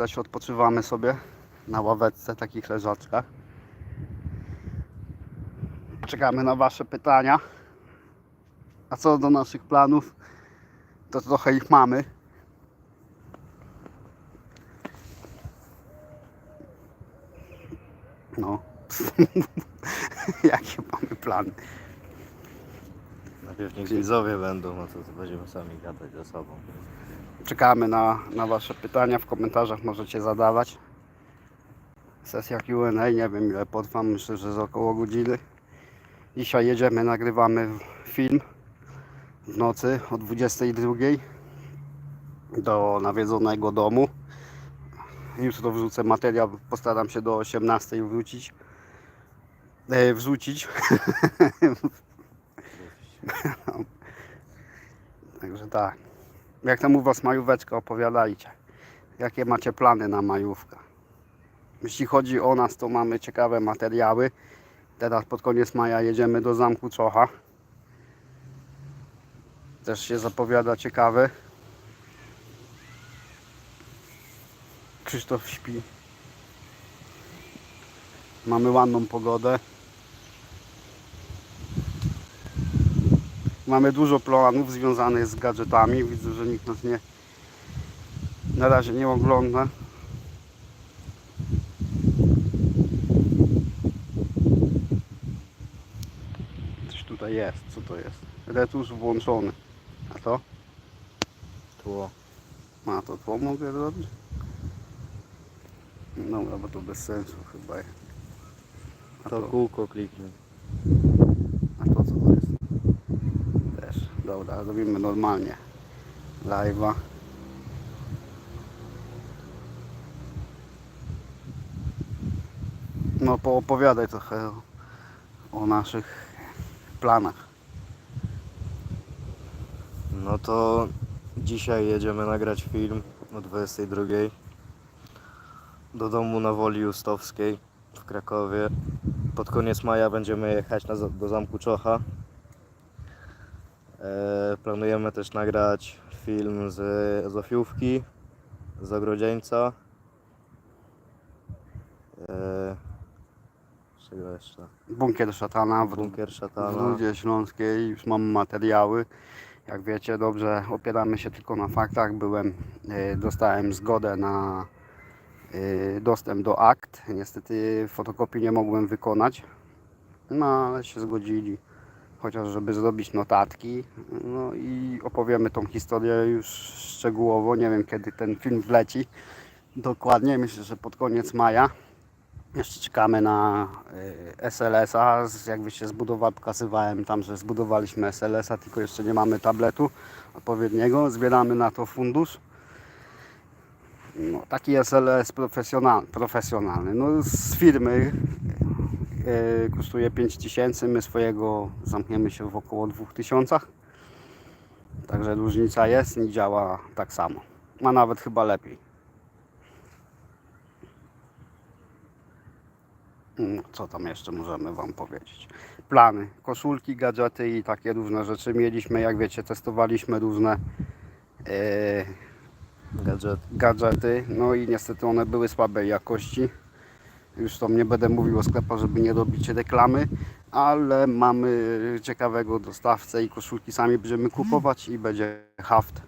widać odpoczywamy sobie na ławeczce, takich leżaczkach. Czekamy na Wasze pytania. A co do naszych planów, to trochę ich mamy. No. Jakie mamy plany? Najpierw niech widzowie będą, no to, to będziemy sami gadać ze sobą. Czekamy na, na Wasze pytania. W komentarzach możecie zadawać. Sesja Q&A, nie wiem ile potrwa, myślę, że z około godziny. Dzisiaj jedziemy, nagrywamy film w nocy o 22 do nawiedzonego domu. Jutro wrzucę materiał, postaram się do 18 wrócić. E, wrzucić. Także tak. Jak tam u Was majóweczka opowiadajcie. Jakie macie plany na majówkę? Jeśli chodzi o nas, to mamy ciekawe materiały. Teraz pod koniec maja jedziemy do Zamku Czocha. Też się zapowiada ciekawy. Krzysztof śpi. Mamy ładną pogodę. Mamy dużo planów związanych z gadżetami. Widzę, że nikt nas nie na razie nie ogląda. Coś tutaj jest. Co to jest? Retusz włączony. A to? Tło. A to tło mogę zrobić? Dobra, bo to bez sensu chyba jest. A To to, kółko kliknij. a to co to jest? Też. Dobra, robimy normalnie. Live'a. No poopowiadaj trochę o, o naszych planach. No to dzisiaj jedziemy nagrać film o 22 do domu na Woli Justowskiej w Krakowie. Pod koniec maja będziemy jechać na, do Zamku Czocha. E, planujemy też nagrać film z Zofiówki, z Ogrodzieńca. E, czego jeszcze? Bunkier szatana w Bunkier W Szatana. Rudzie Śląskiej już mam materiały. Jak wiecie, dobrze opieramy się tylko na faktach. Byłem, e, dostałem zgodę na dostęp do akt. Niestety fotokopii nie mogłem wykonać, no ale się zgodzili, chociaż żeby zrobić notatki. No i opowiemy tą historię już szczegółowo. Nie wiem kiedy ten film wleci dokładnie. Myślę, że pod koniec maja. Jeszcze czekamy na y, SLS-a. Jakby się zbudował, pokazywałem tam, że zbudowaliśmy SLS-a, tylko jeszcze nie mamy tabletu odpowiedniego. Zbieramy na to fundusz. No, taki SLS profesjonalny, profesjonalny. No, z firmy y, kosztuje 5000, my swojego zamkniemy się w około 2000. Także różnica jest i działa tak samo. A nawet chyba lepiej. Mm, Co tam jeszcze możemy Wam powiedzieć? Plany, koszulki, gadżety i takie różne rzeczy mieliśmy. Jak wiecie, testowaliśmy różne e, Gadżet. gadżety. No i niestety one były słabej jakości. Już tam nie będę mówił o sklepach, żeby nie robić reklamy, ale mamy ciekawego dostawcę i koszulki sami będziemy kupować i będzie haft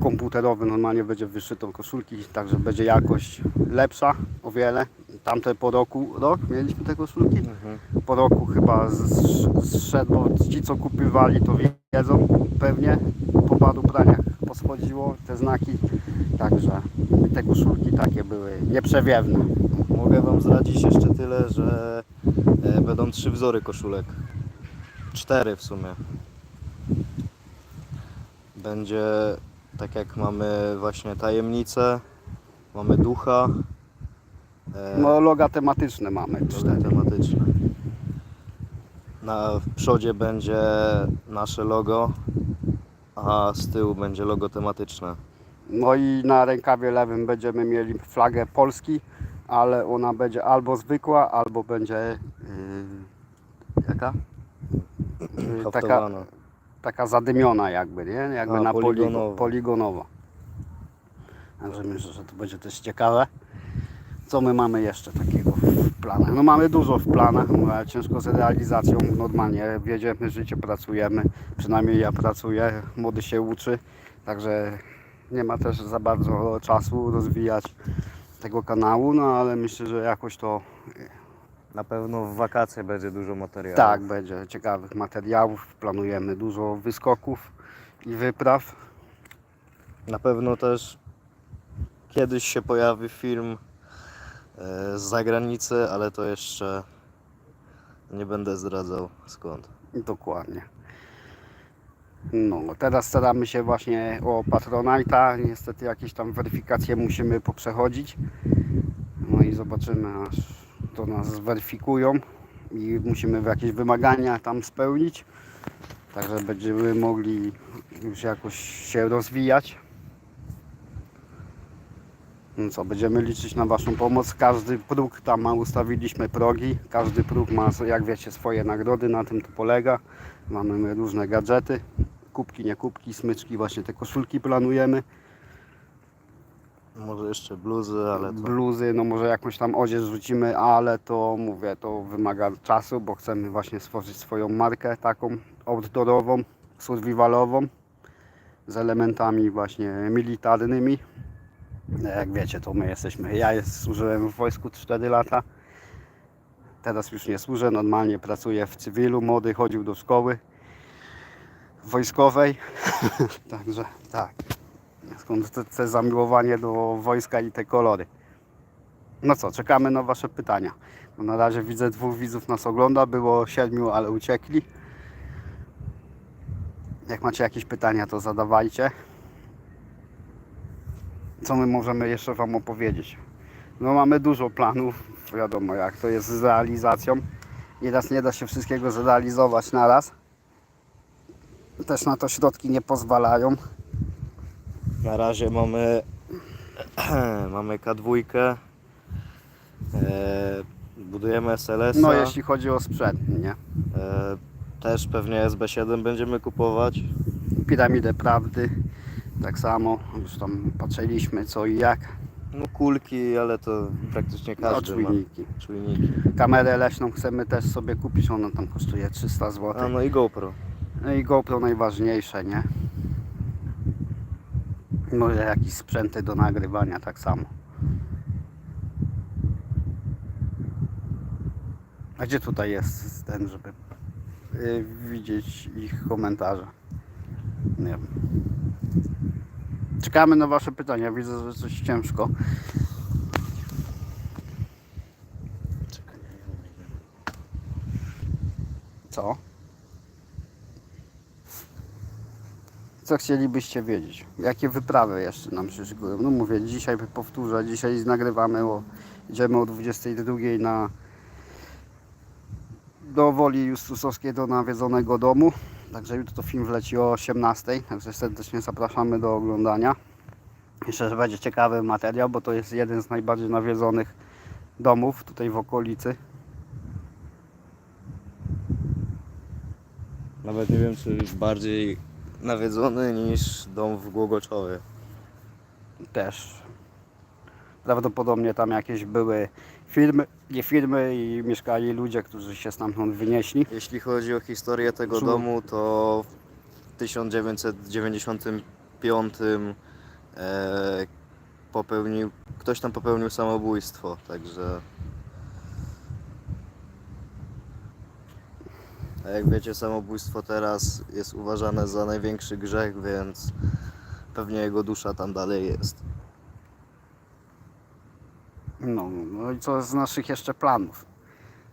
komputerowy normalnie będzie wyszytą koszulki, także będzie jakość lepsza o wiele. Tamte po roku, rok mieliśmy te koszulki. Mhm. Po roku chyba zszedł, bo ci co kupywali to wiedzą pewnie. Po paru praniach poschodziło te znaki, także te koszulki takie były nieprzewiewne. Mogę Wam zdradzić jeszcze tyle, że e, będą trzy wzory koszulek. Cztery w sumie. Będzie tak jak mamy właśnie tajemnicę, mamy ducha, e, No loga tematyczne mamy cztery cztery. tematyczne. Na w przodzie będzie nasze logo, a z tyłu będzie logo tematyczne. No i na rękawie lewym będziemy mieli flagę Polski, ale ona będzie albo zwykła, albo będzie yy, jaka? Yy, taka, taka zadymiona jakby, nie? Jakby A, na poligonowa. poligonowa. Także myślę, że to będzie też ciekawe. Co my mamy jeszcze takiego planach? No mamy dużo w planach, no, ale ciężko z realizacją. Normalnie wiedziemy życie, pracujemy. Przynajmniej ja pracuję, młody się uczy. Także nie ma też za bardzo czasu rozwijać tego kanału, no ale myślę, że jakoś to Na pewno w wakacje będzie dużo materiałów. tak będzie ciekawych materiałów. Planujemy dużo wyskoków i wypraw. Na pewno też kiedyś się pojawi film e, z zagranicy, ale to jeszcze nie będę zdradzał skąd. Dokładnie. No, teraz staramy się właśnie o Patronite'a. Niestety jakieś tam weryfikacje musimy poprzechodzić. No i zobaczymy, aż to nas zweryfikują i musimy jakieś wymagania tam spełnić. Także będziemy mogli już jakoś się rozwijać. No co, będziemy liczyć na Waszą pomoc. Każdy próg tam ma, ustawiliśmy progi. Każdy próg ma, jak wiecie, swoje nagrody. Na tym to polega. Mamy różne gadżety. Kubki, nie kubki, smyczki, właśnie te koszulki planujemy. Może jeszcze bluzy, ale to... Bluzy, no może jakąś tam odzież rzucimy, ale to mówię, to wymaga czasu, bo chcemy właśnie stworzyć swoją markę taką outdoorową, survivalową z elementami właśnie militarnymi. Jak wiecie, to my jesteśmy, ja służyłem w wojsku 4 lata. Teraz już nie służę, normalnie pracuję w cywilu, młody chodził do szkoły wojskowej. Także tak. Skąd te, te zamiłowanie do wojska i te kolory. No co, czekamy na Wasze pytania. No na razie widzę dwóch widzów nas ogląda, było siedmiu, ale uciekli. Jak macie jakieś pytania, to zadawajcie. Co my możemy jeszcze Wam opowiedzieć? No mamy dużo planów, wiadomo jak to jest z realizacją. Nieraz nie da się wszystkiego zrealizować na raz. Też na to środki nie pozwalają. Na razie mamy mamy K2, e, budujemy SLS. No jeśli chodzi o sprzęt, nie? e, też pewnie SB7 będziemy kupować. Piramidę Prawdy, tak samo, już tam patrzyliśmy co i jak. No kulki, ale to praktycznie No, każdy ma. czujniki. Czujniki. Kamerę leśną chcemy też sobie kupić, ona tam kosztuje 300 zł. A no i GoPro. No i GoPro najważniejsze, nie? Może jakieś sprzęty do nagrywania tak samo. A gdzie tutaj jest ten, żeby y, widzieć ich komentarze? Nie wiem. Czekamy na Wasze pytania. Widzę, że coś ciężko. Co? Co chcielibyście wiedzieć? Jakie wyprawy jeszcze nam się szykują? No mówię, dzisiaj powtórzę, dzisiaj nagrywamy, o, idziemy o 22 na do Woli Justusowskiej do nawiedzonego domu. Także jutro film wleci o 18, także serdecznie zapraszamy do oglądania. Myślę, że będzie ciekawy materiał, bo to jest jeden z najbardziej nawiedzonych domów tutaj w okolicy. Nawet nie wiem, czy bardziej nawiedzony niż dom w Głogoczowie. też. Prawdopodobnie tam jakieś były firmy, nie firmy i mieszkali ludzie, którzy się stamtąd wynieśli. Jeśli chodzi o historię tego domu, to w 1995 e, popełnił, ktoś tam popełnił samobójstwo, także... A jak wiecie, samobójstwo teraz jest uważane za największy grzech, więc pewnie jego dusza tam dalej jest. No, no i co z naszych jeszcze planów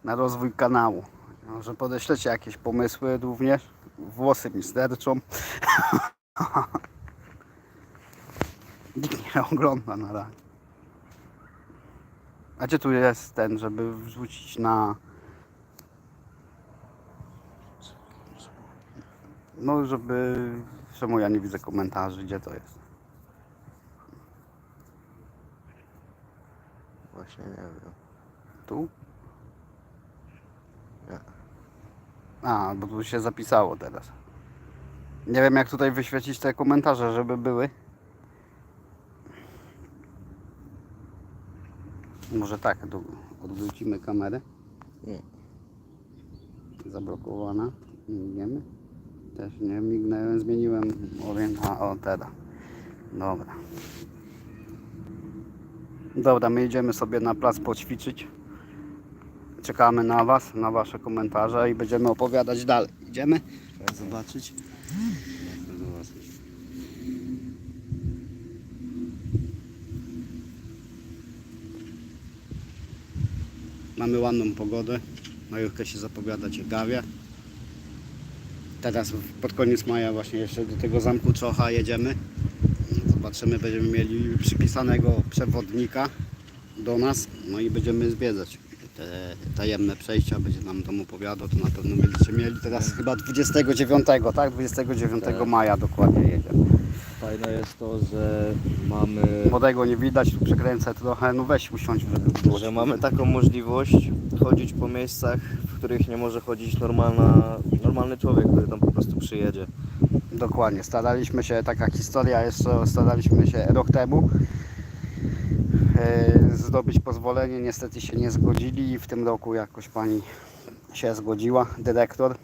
na rozwój kanału? Może podeślecie jakieś pomysły również? Włosy mi sterczą. Nikt nie ogląda na razie. A gdzie tu jest ten, żeby wrzucić na... No, żeby... Czemu ja nie widzę komentarzy? Gdzie to jest? Właśnie nie wiem. Tu? Nie. A, bo tu się zapisało teraz. Nie wiem jak tutaj wyświecić te komentarze, żeby były. Może tak, do, odwrócimy kamerę. Nie. Zablokowana. Migniemy. Też nie mignąłem, zmieniłem orient. A o teraz. Dobra. Dobra, my idziemy sobie na plac poćwiczyć. Czekamy na Was, na Wasze komentarze i będziemy opowiadać dalej. Idziemy? Zobaczyć. Mamy ładną pogodę. Majówka się zapowiada ciekawie. Teraz pod koniec maja właśnie jeszcze do tego zamku Czocha jedziemy. Zobaczymy, będziemy mieli przypisanego przewodnika do nas. No i będziemy zwiedzać te tajemne przejścia. Będzie nam tam opowiadał, to na pewno będziecie mieli. Teraz chyba 29, tak? 29 Tak. maja dokładnie jedziemy. Fajne jest to, że mamy, Młodego nie widać, tu przekręcę trochę. No weź usiądź, żeby było. że mamy taką możliwość chodzić po miejscach, w których nie może chodzić normalna, normalny człowiek, który tam po prostu przyjedzie. Dokładnie, staraliśmy się, taka historia jest, że staraliśmy się rok temu e, zdobyć pozwolenie, niestety się nie zgodzili i w tym roku jakoś pani się zgodziła, dyrektor.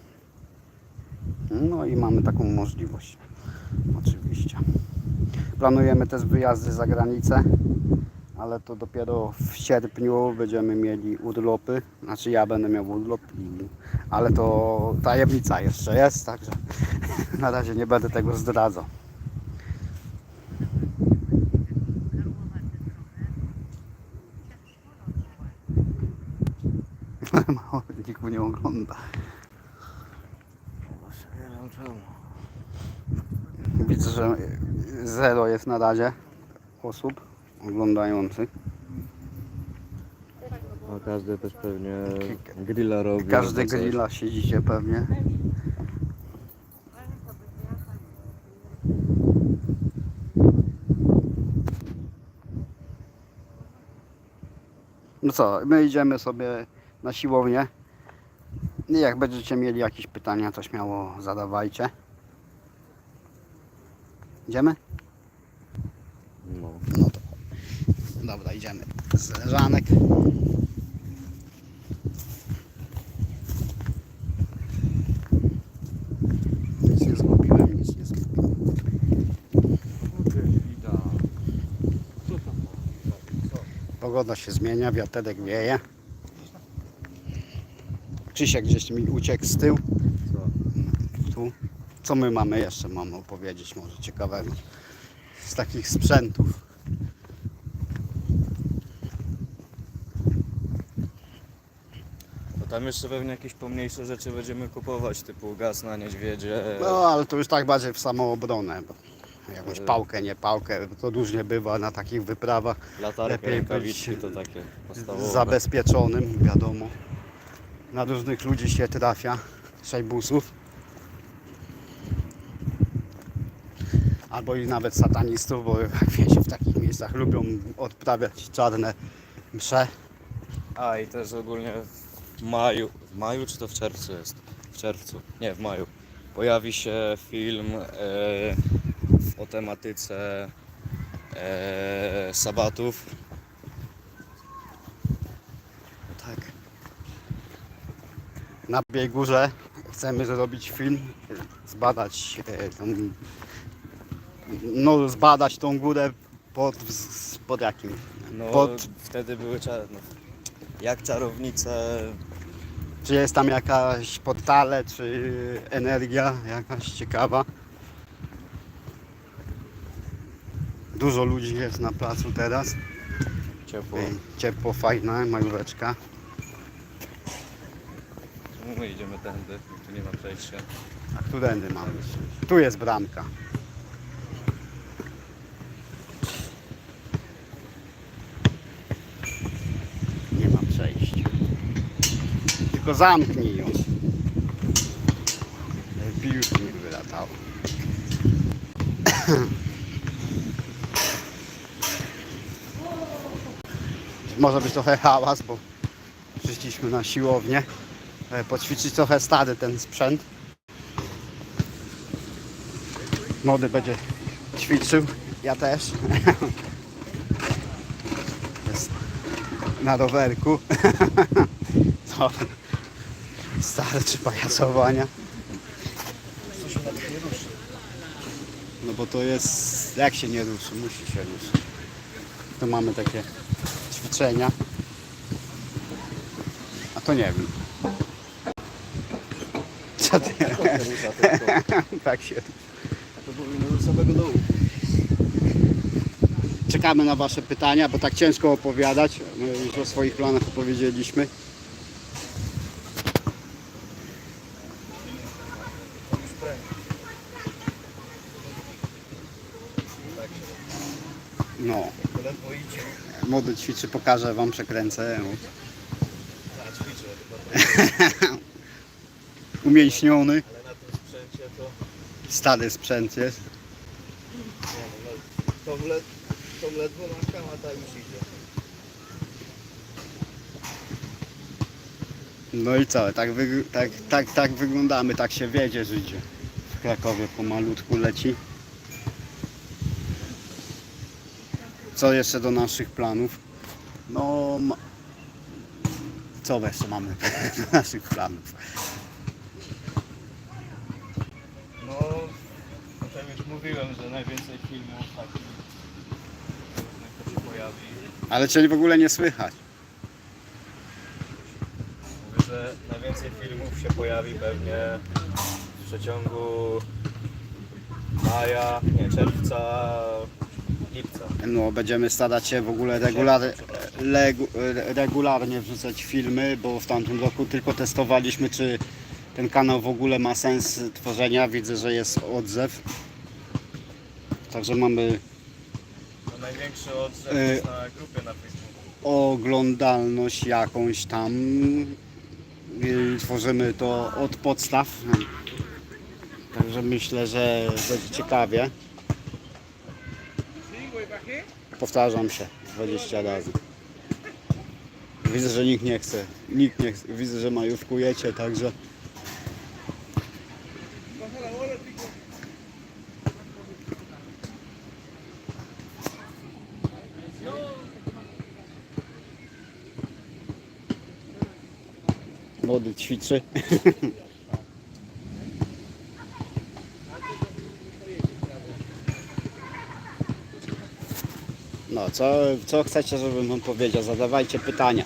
No i mamy taką możliwość, oczywiście. Planujemy też wyjazdy za granicę, ale to dopiero w sierpniu będziemy mieli urlopy, znaczy ja będę miał urlop, i, ale to tajemnica jeszcze jest, także na razie nie będę tego zdradzał. Mało nikt mnie ogląda. Widzę, że zero jest na razie osób oglądających. A każdy też pewnie grilla robi. Każdy grilla siedzicie pewnie. No co, my idziemy sobie na siłownię. I jak będziecie mieli jakieś pytania, to śmiało zadawajcie. Idziemy? No. No to dobra, idziemy. Z Żanek. Nic nie zgubiłem. Pogoda się zmienia, wiaterek wieje. Krzysiek gdzieś mi uciekł z tyłu. Tu. Co my mamy jeszcze, mamy opowiedzieć może ciekawego z takich sprzętów. Tam jeszcze pewnie jakieś pomniejsze rzeczy będziemy kupować, typu gaz na niedźwiedzie. No ale to już tak bardziej w samoobronę. Bo jakąś E. pałkę, nie pałkę, to różnie bywa na takich wyprawach. Latarkę, lepiej rękawiczki być to takie podstawowe. Zabezpieczonym, wiadomo. Na różnych ludzi się trafia, szejbusów. Albo i nawet satanistów, bo jak wiecie, w takich miejscach lubią odprawiać czarne msze. A i też ogólnie maju, w maju czy to w czerwcu jest? W czerwcu, nie w maju. Pojawi się film e, o tematyce e, sabatów. Tak. Na Białej Górze chcemy zrobić film, zbadać e, tą, no zbadać tą górę pod, pod jakim? No Pod, wtedy były czar... no, jak czarownice czy jest tam jakaś portale, czy energia jakaś ciekawa. Dużo ludzi jest na placu teraz. ciepło. Ej, Ciepło, fajna, majóweczka. My idziemy tędy, tu nie ma przejścia. A którędy mamy? Tu jest bramka. Nie ma przejścia. Tylko zamknij ją. Piłki mi wylatało. Może być trochę hałas, bo przyszliśmy na siłownię. e, Poćwiczyć trochę stary ten sprzęt. Młody będzie ćwiczył, ja też. Jest na rowerku. Starczy pajacowania. No bo to jest, jak się nie ruszy, musi się ruszyć. To mamy takie ćwiczenia. A to nie wiem. Co ty? Tak się. To powinno do samego dołu. Czekamy na Wasze pytania, bo tak ciężko opowiadać. My już o swoich planach opowiedzieliśmy. No, To ledwo idzie. Młody ćwiczy, pokażę Wam, przekręcę. Umięśniony, stary sprzęt jest. Ledwo na już idzie. No i co, tak, tak, tak, tak wyglądamy, tak się wiedzie życie. W Krakowie pomalutku leci. Co jeszcze do naszych planów? No, ma... co jeszcze mamy do naszych planów? No, tak już mówiłem, że najwięcej filmów takich to się pojawi. Ale Cię w ogóle nie słychać. Mówię, że najwięcej filmów się pojawi pewnie w przeciągu maja, nie, czerwca, lipca. No, będziemy starać się w ogóle regular, legu, regularnie wrzucać filmy, bo w tamtym roku tylko testowaliśmy, czy ten kanał w ogóle ma sens tworzenia. Widzę, że jest odzew. Także mamy No, największy odzew Y- jest na grupie na Facebooku. oglądalność jakąś tam. I tworzymy to od podstaw. Także myślę, że będzie ciekawie. Powtarzam się 20 razy. Widzę, że nikt nie chce. Nikt nie chce. Widzę, że majówkujecie, także. Młody ćwiczy. co, co chcecie, żebym wam powiedział? Zadawajcie pytania.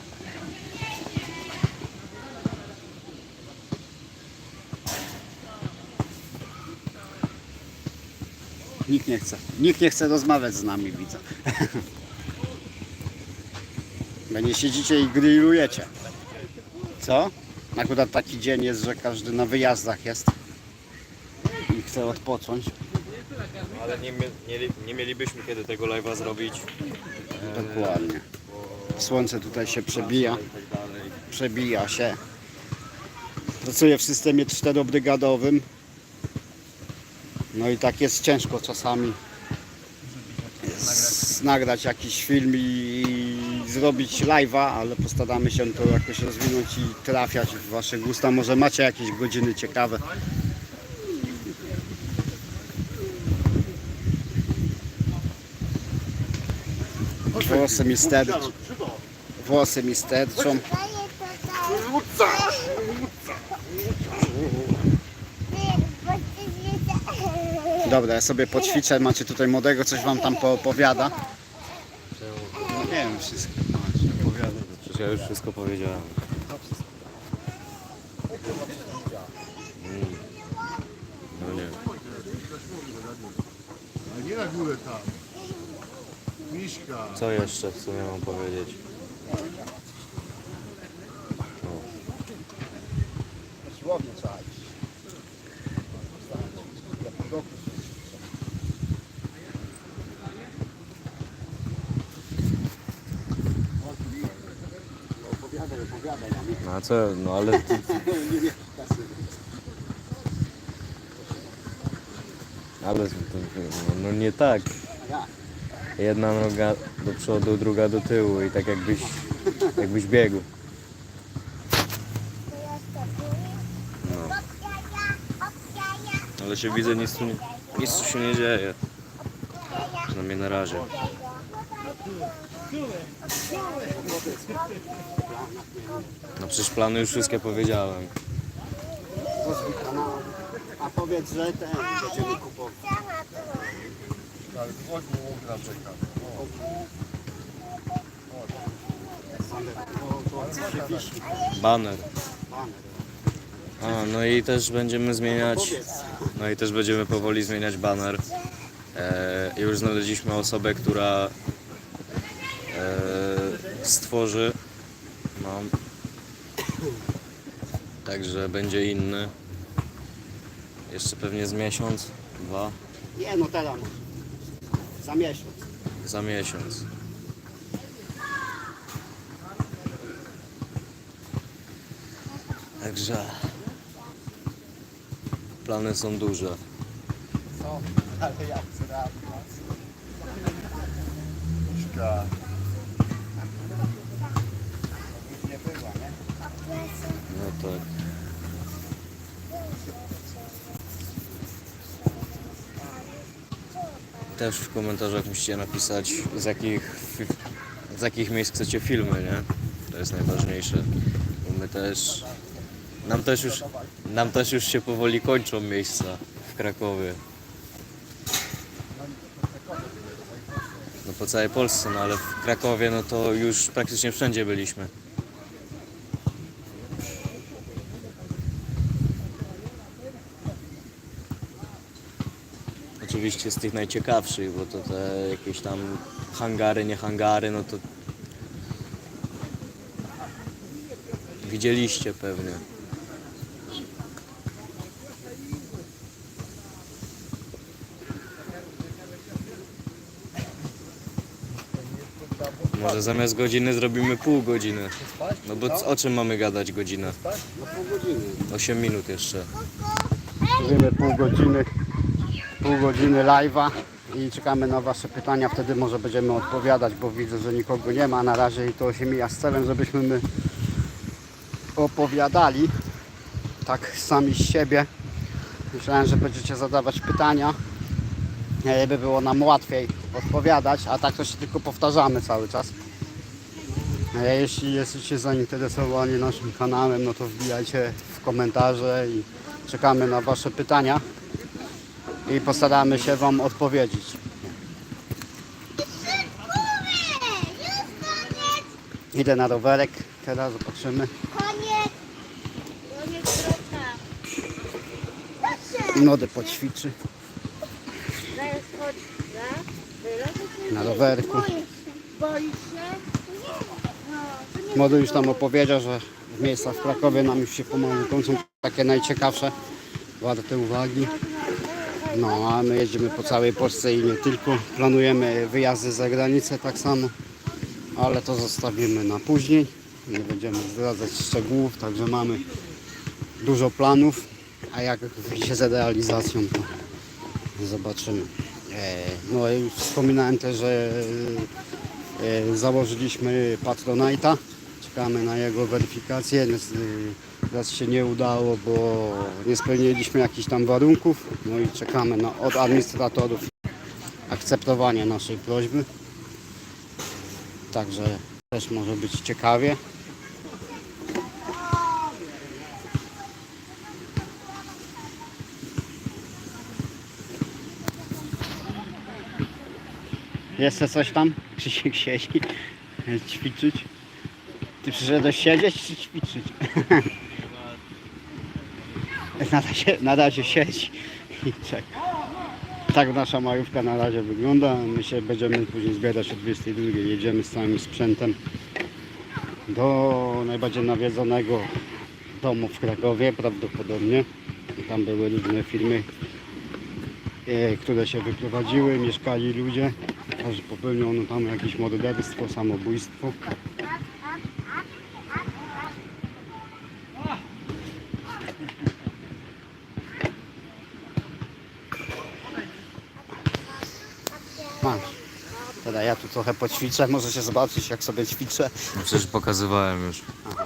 Nikt nie chce. Nikt nie chce rozmawiać z nami, widzę. Będzie siedzicie i grillujecie. Co? Akurat taki dzień jest, że każdy na wyjazdach jest i chce odpocząć. Ale nie, nie, nie mielibyśmy kiedy tego live'a zrobić. Dokładnie. Słońce tutaj się przebija, przebija się. Pracuję w systemie czterobrygadowym. No i tak jest ciężko czasami z, nagrać jakiś film i zrobić live'a, ale postaramy się to jakoś rozwinąć i trafiać w Wasze gusta. Może macie jakieś godziny ciekawe. Włosy mi sterczą. Włosy mi sterczą. Dobra, ja sobie poćwiczę, macie tutaj młodego, coś wam tam poopowiada. No nie wiem, wszystko macie, opowiada. Przecież ja już wszystko powiedziałem. Mm. No nie. A nie na górę tam. Co jeszcze w sumie mam powiedzieć? Trzeba iść. Opowiadaj, opowiadaj nam. No a co, no ale ty, ale no, no nie tak. Jedna noga do przodu, druga do tyłu i tak jakbyś, jakbyś biegł. No. Ale się widzę, nic tu, nie- nic tu się nie dzieje. Przynajmniej na razie. No przecież plany już wszystkie powiedziałem. Kanału. A powiedz, że ten będziemy kupować. To, to się wisi. Baner. Baner. A, no i też będziemy zmieniać. No i też będziemy powoli zmieniać baner. E, już znaleźliśmy osobę, która e, stworzy. No. Także będzie inny. Jeszcze pewnie z miesiąc, dwa, Nie no teraz. Za miesiąc. za miesiąc. Także plany są duże. Co? Ale jak zrealizacja? Nie była, nie? No tak. Też w komentarzach musicie napisać z jakich, z jakich miejsc chcecie filmy, nie? To jest najważniejsze. Bo my też. Nam też już, nam też już się powoli kończą miejsca w Krakowie. No po całej Polsce, no ale w Krakowie no to już praktycznie wszędzie byliśmy. Oczywiście z tych najciekawszych, bo to te jakieś tam hangary, nie hangary, no to widzieliście pewnie. Może zamiast godziny zrobimy pół godziny. No bo o czym mamy gadać godzinę? No pół godziny. 8 minut jeszcze. Zrobimy pół godziny, pół godziny live'a i czekamy na Wasze pytania, wtedy może będziemy odpowiadać, bo widzę, że nikogo nie ma na razie i to się mija z celem, żebyśmy my opowiadali tak sami z siebie. Myślałem, że będziecie zadawać pytania, e, by było nam łatwiej odpowiadać, a tak to się tylko powtarzamy cały czas. E, Jeśli jesteście zainteresowani naszym kanałem, no to wbijajcie w komentarze i czekamy na Wasze pytania i postaramy się Wam odpowiedzieć. Idę na rowerek, teraz zobaczymy. Koniec! Koniec droga. Młody poćwiczy na rowerku. Młody już tam opowiedział, że w miejscach w Krakowie nam już się pomału kończą takie najciekawsze, warte uwagi. No, a my jedziemy po całej Polsce i nie tylko. Planujemy wyjazdy za granicę tak samo, ale to zostawimy na później. Nie będziemy zdradzać szczegółów, także mamy dużo planów, a jak się z realizacją, to zobaczymy. E, No i wspominałem też, że e, założyliśmy Patronite'a. Czekamy na jego weryfikację. Teraz się nie udało, bo nie spełniliśmy jakichś tam warunków. No i czekamy na, od administratorów akceptowanie naszej prośby. Także też może być ciekawie. Jeszcze coś tam? Krzysiek siedzi, ćwiczyć. Ty przyszedłeś siedzieć czy ćwiczyć? Na razie, na czeka. Tak nasza majówka na razie wygląda. My się będziemy później zbierać o 22. Jedziemy z całym sprzętem do najbardziej nawiedzonego domu w Krakowie prawdopodobnie. Tam były różne firmy, e, które się wyprowadziły, mieszkali ludzie, aż popełniono tam jakieś morderstwo, samobójstwo. Masz. Teraz ja tu trochę poćwiczę, może się zobaczyć jak sobie ćwiczę. No przecież pokazywałem już. To.